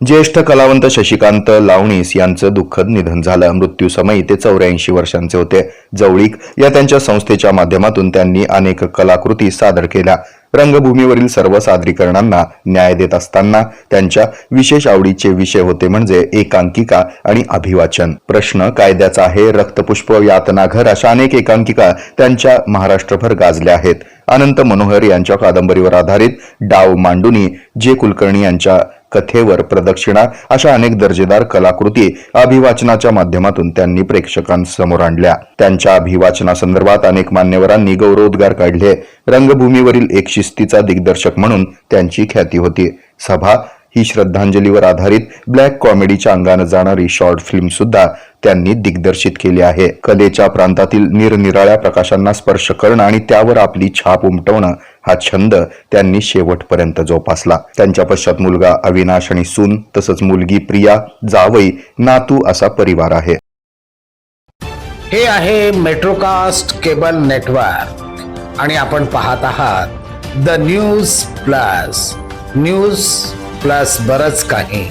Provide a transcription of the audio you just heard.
ज्येष्ठ कलावंत शशिकांत लावणीस यांचं दुःखद निधन झालं. मृत्यूसमयी ते चौऱ्याऐंशी वर्षांचे होते. जवळीक या त्यांच्या संस्थेच्या माध्यमातून त्यांनी अनेक कलाकृती सादर केल्या. रंगभूमीवरील सर्व सादरीकरणांना न्याय देत असताना त्यांच्या विशेष आवडीचे विषय होते म्हणजे एकांकिका आणि अभिवाचन. प्रश्न कायद्याचा आहे रक्तपुष्प यातनाघर अशा अनेक एकांकिका त्यांच्या महाराष्ट्रभर गाजल्या आहेत. अनंत मनोहर यांच्या कादंबरीवर आधारित डाव मांडुनी जे कुलकर्णी यांच्या कथेवर प्रदक्षिणा अशा अनेक दर्जेदार कलाकृती अभिवाचनाच्या माध्यमातून त्यांनी प्रेक्षकांसमोर आणल्या. त्यांच्या अभिवाचनासंदर्भात अनेक मान्यवरांनी गौरवोद्गार काढले. रंगभूमीवरील एक शिस्तीचा दिग्दर्शक म्हणून त्यांची ख्याती होती. सभा ही श्रद्धांजलीवर आधारित ब्लॅक कॉमेडीच्या अंगानं जाणारी शॉर्ट फिल्म सुद्धा त्यांनी दिग्दर्शित केली आहे. कलेच्या प्रांतातील निरनिराळ्या प्रकाशांना स्पर्श करणं आणि त्यावर आपली छाप उमटवणं हा छंद त्यांनी शेवटपर्यंत जोपासला. त्यांच्या पश्चात मुलगा अविनाश आणि सून तसंच मुलगी प्रिया जावई नातू असा परिवार आहे. हे आहे मेट्रोकास्ट केबल नेटवर्क आणि आपण पाहत आहात the news plus news plus बरच काही.